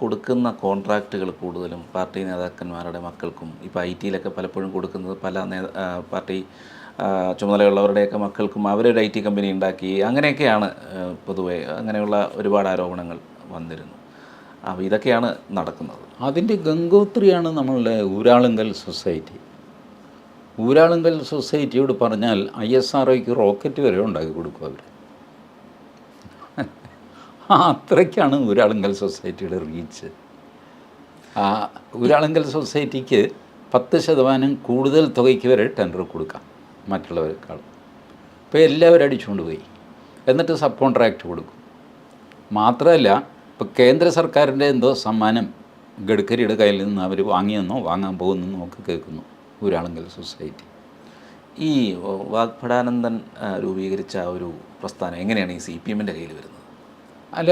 കൊടുക്കുന്ന കോൺട്രാക്റ്റുകൾ കൂടുതലും പാർട്ടി നേതാക്കന്മാരുടെ മക്കൾക്കും ഇപ്പോൾ ഐ ടിയിലൊക്കെ പലപ്പോഴും കൊടുക്കുന്നത് പല പാർട്ടി ചുമതലയുള്ളവരുടെയൊക്കെ മക്കൾക്കും അവരൊരു ഐ ടി കമ്പനി ഉണ്ടാക്കി അങ്ങനെയൊക്കെയാണ് പൊതുവെ അങ്ങനെയുള്ള ഒരുപാട് ആരോപണങ്ങൾ വന്നിരുന്നു. അപ്പോൾ ഇതൊക്കെയാണ് നടക്കുന്നത്. അതിന്റെ ഗംഗോത്രിയാണ് നമ്മളുടെ ഊരാളുങ്കൽ സൊസൈറ്റി. ഊരാളുങ്കൽ സൊസൈറ്റിയോട് പറഞ്ഞാൽ ഐ എസ് ആർ ഒക്ക് റോക്കറ്റ് വരെ ഉണ്ടാക്കി കൊടുക്കും അവർ അത്രയ്ക്കാണ് ഊരാളുങ്കൽ സൊസൈറ്റിയുടെ റീച്ച്. ആ ഊരാളുങ്കൽ സൊസൈറ്റിക്ക് പത്ത് ശതമാനം കൂടുതൽ തുകയ്ക്ക് വരെ ടെൻഡർ കൊടുക്കാം മറ്റുള്ളവരെക്കാൾ ഇപ്പോൾ എല്ലാവരും അടിച്ചുകൊണ്ട് പോയി. എന്നിട്ട് സബ് കോൺട്രാക്റ്റ് കൊടുക്കും. മാത്രമല്ല ഇപ്പോൾ കേന്ദ്ര സർക്കാരിന്റെ എന്തോ സമ്മാനം ഗഡ്കരിയുടെ കയ്യിൽ നിന്ന് അവർ വാങ്ങിയെന്നോ വാങ്ങാൻ പോകുന്നെന്നോ ഒക്കെ കേൾക്കുന്നു ഊരാളുങ്കൽ സൊസൈറ്റി. ഈ വാഗ്ഭടാനന്ദൻ രൂപീകരിച്ച ഒരു പ്രസ്ഥാനം എങ്ങനെയാണ് ഈ സി പി എമ്മിന്റെ കയ്യിൽ വരുന്നത്? അല്ല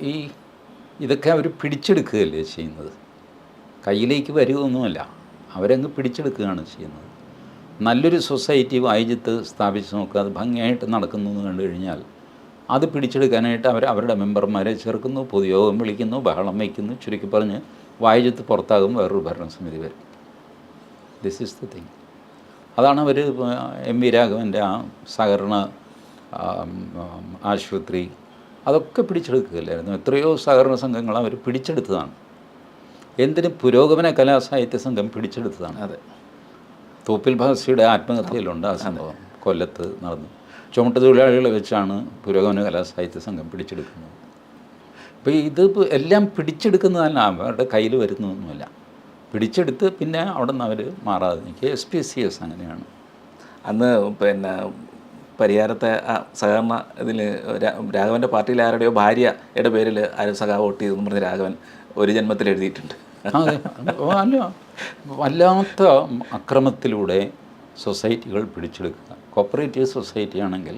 ഈ ഇതൊക്കെ അവർ പിടിച്ചെടുക്കുകയല്ലേ ചെയ്യുന്നത്? കയ്യിലേക്ക് വരികയൊന്നുമല്ല അവരങ്ങ് പിടിച്ചെടുക്കുകയാണ് ചെയ്യുന്നത്. നല്ലൊരു സൊസൈറ്റി വായിജത്ത് സ്ഥാപിച്ച് നോക്കുക. അത് ഭംഗിയായിട്ട് നടക്കുന്നു എന്ന് കണ്ടു കഴിഞ്ഞാൽ അത് പിടിച്ചെടുക്കാനായിട്ട് അവർ അവരുടെ മെമ്പർമാരെ ചേർക്കുന്നു പൊതുയോഗം വിളിക്കുന്നു ബഹളം വയ്ക്കുന്നു ചുരുക്കി പറഞ്ഞ് വായിജത്ത് പുറത്താകും വേറൊരു ഭരണസമിതി വരും. ദിസ് ഈസ് ദി തിങ് അതാണ് അവർ എം വി രാഘവന്റെ ആ സഹകരണ ആശുപത്രി അതൊക്കെ പിടിച്ചെടുക്കുകയല്ലായിരുന്നു. എത്രയോ സഹകരണ സംഘങ്ങൾ അവർ പിടിച്ചെടുത്തതാണ്. എന്തിന് പുരോഗമന കലാസാഹിത്യ സംഘം പിടിച്ചെടുത്തതാണ്. അതെ. തോപ്പിൽ ഭാസിയുടെ ആത്മകഥയിലുണ്ട് ആ സംഭവം. കൊല്ലത്ത് നടന്നു. ചുമട്ട് തൊഴിലാളികളെ വെച്ചാണ് പുരോഗമന കലാസാഹിത്യ സംഘം പിടിച്ചെടുക്കുന്നത്. അപ്പോൾ ഇത് എല്ലാം പിടിച്ചെടുക്കുന്നതല്ല അവരുടെ കയ്യിൽ വരുന്നൊന്നുമല്ല. പിടിച്ചെടുത്ത് പിന്നെ അവിടെ നിന്ന് അവർ മാറാതെ നിൽക്കുക. എസ് പി സി എസ് അങ്ങനെയാണ്. അന്ന് പിന്നെ പരിഹാരത്തെ ആ സഹകരണ ഇതിൽ രാഘവന്റെ പാർട്ടിയിൽ ആരുടെയോ ഭാര്യയുടെ പേരിൽ ആരും സഖാവ് വോട്ട് ചെയ്തെന്ന് പറഞ്ഞ് രാഘവൻ ഒരു ജന്മത്തിൽ എഴുതിയിട്ടുണ്ട്. അല്ല. വല്ലാത്ത അക്രമത്തിലൂടെ സൊസൈറ്റികൾ പിടിച്ചെടുക്കുക. കോപ്പറേറ്റീവ് സൊസൈറ്റി ആണെങ്കിൽ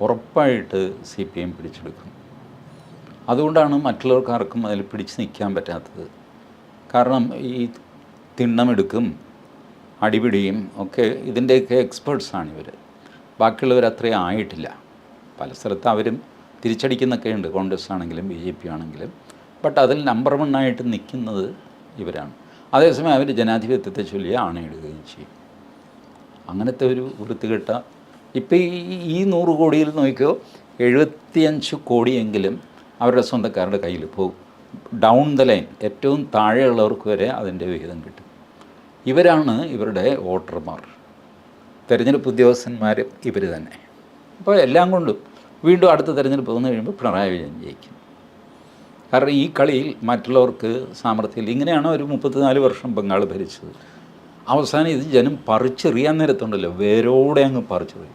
ഉറപ്പായിട്ട് സി പി എം പിടിച്ചെടുക്കും. അതുകൊണ്ടാണ് മറ്റുള്ളവർക്ക് ആർക്കും അതിൽ പിടിച്ച് നിൽക്കാൻ പറ്റാത്തത്. കാരണം ഈ തിണ്ണമെടുക്കും അടിപിടിയും ഒക്കെ ഇതിന്റെയൊക്കെ എക്സ്പേർട്സാണ് ഇവർ ബാക്കിയുള്ളവർ അത്രയും ആയിട്ടില്ല. പല സ്ഥലത്ത് അവരും തിരിച്ചടിക്കുന്നൊക്കെ ഉണ്ട്. കോൺഗ്രസ് ആണെങ്കിലും ബി ജെ പി ആണെങ്കിലും. ബട്ട് അതിൽ നമ്പർ വൺ ആയിട്ട് നിൽക്കുന്നത് ഇവരാണ്. അതേസമയം അവർ ജനാധിപത്യത്തെ ചൊല്ലി ആണയിടുകയും ചെയ്യും. അങ്ങനത്തെ ഒരു വൃത്തികെട്ട ഇപ്പം ഈ ഈ നൂറ് കോടിയിൽ നോക്കിയോ എഴുപത്തിയഞ്ച് കോടിയെങ്കിലും അവരുടെ സ്വന്തക്കാരുടെ കയ്യിൽ പോകും. ഡൗൺ ദ ലൈൻ ഏറ്റവും താഴെയുള്ളവർക്ക് വരെ അതിന്റെ വിഹിതം കിട്ടും. ഇവരാണ് ഇവരുടെ വോട്ടർമാർ. തെരഞ്ഞെടുപ്പ് ഉദ്യോഗസ്ഥന്മാർ ഇവർ തന്നെ. അപ്പോൾ എല്ലാം കൊണ്ടും വീണ്ടും അടുത്ത തെരഞ്ഞെടുപ്പ് വന്നു കഴിയുമ്പോൾ പിണറായി വിജയൻ ജയിക്കും. കാരണം ഈ കളിയിൽ മറ്റുള്ളവർക്ക് സാമർഥ്യമില്ല ഇങ്ങനെയാണ് ഒരു മുപ്പത്തിനാല് വർഷം ബംഗാൾ ഭരിച്ചത്. അവസാനം ഇത് ജനം പറിച്ചെറിയാൻ നേരത്തുണ്ടല്ലോ. വേരോടെ അങ്ങ് പറിച്ചെറിയും.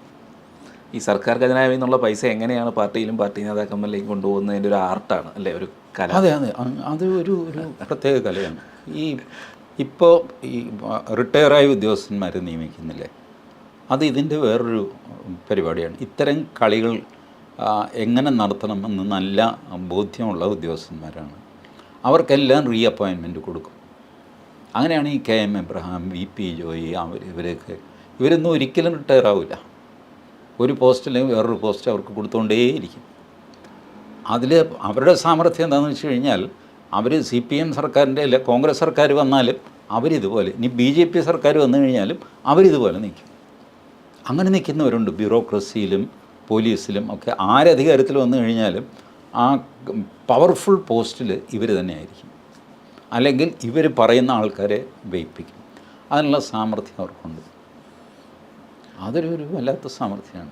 ഈ സർക്കാർ ഖജനാവിൽ നിന്നുള്ള പൈസ എങ്ങനെയാണ് പാർട്ടിയിലും പാർട്ടി നേതാക്കന്മാരിലേക്ക് കൊണ്ടുപോകുന്നതിന്റെ ഒരു ആർട്ടാണ് അല്ലേ? ഒരു കല. അതെ അതെ. അത് ഒരു ഒരു പ്രത്യേക കലയാണ്. ഈ ഇപ്പോൾ ഈ റിട്ടയറായ ഉദ്യോഗസ്ഥന്മാരെ നിയമിക്കുന്നില്ലേ? അത് ഇതിന്റെ വേറൊരു പരിപാടിയാണ്. ഇത്തരം കളികൾ എങ്ങനെ നടത്തണമെന്ന് നല്ല ബോധ്യമുള്ള ഉദ്യോഗസ്ഥന്മാരാണ്. അവർക്കെല്ലാം റീ അപ്പോയിൻമെന്റ് കൊടുക്കും. അങ്ങനെയാണ് ഈ K M Abraham V P Joy അവർ ഇവരൊക്കെ ഇവരൊന്നും ഒരിക്കലും റിട്ടയർ ആവില്ല ഒരു പോസ്റ്റ് അല്ലെങ്കിൽ വേറൊരു പോസ്റ്റ് അവർക്ക് കൊടുത്തുകൊണ്ടേയിരിക്കും അതിൽ അവരുടെ സാമർഥ്യം എന്താണെന്ന് വെച്ച് കഴിഞ്ഞാൽ അവർ സി പി എം സർക്കാരിന്റെ അല്ല കോൺഗ്രസ് സർക്കാർ വന്നാലും അവരിതുപോലെ. ഇനി ബി ജെ പി സർക്കാർ വന്നു കഴിഞ്ഞാലും അവരിതുപോലെ നിൽക്കും. അങ്ങനെ നിൽക്കുന്നവരുണ്ട്. ബ്യൂറോക്രസിയിലും പോലീസിലും ഒക്കെ ആരധികാരത്തിൽ വന്നു കഴിഞ്ഞാലും ആ പവർഫുൾ പോസ്റ്റിൽ ഇവർ തന്നെയായിരിക്കും. അല്ലെങ്കിൽ ഇവർ പറയുന്ന ആൾക്കാരെ വയ്പ്പിക്കും. അതിനുള്ള സാമർഥ്യം അവർക്കുണ്ട്. അതൊരു വല്ലാത്ത സാമർഥ്യമാണ്.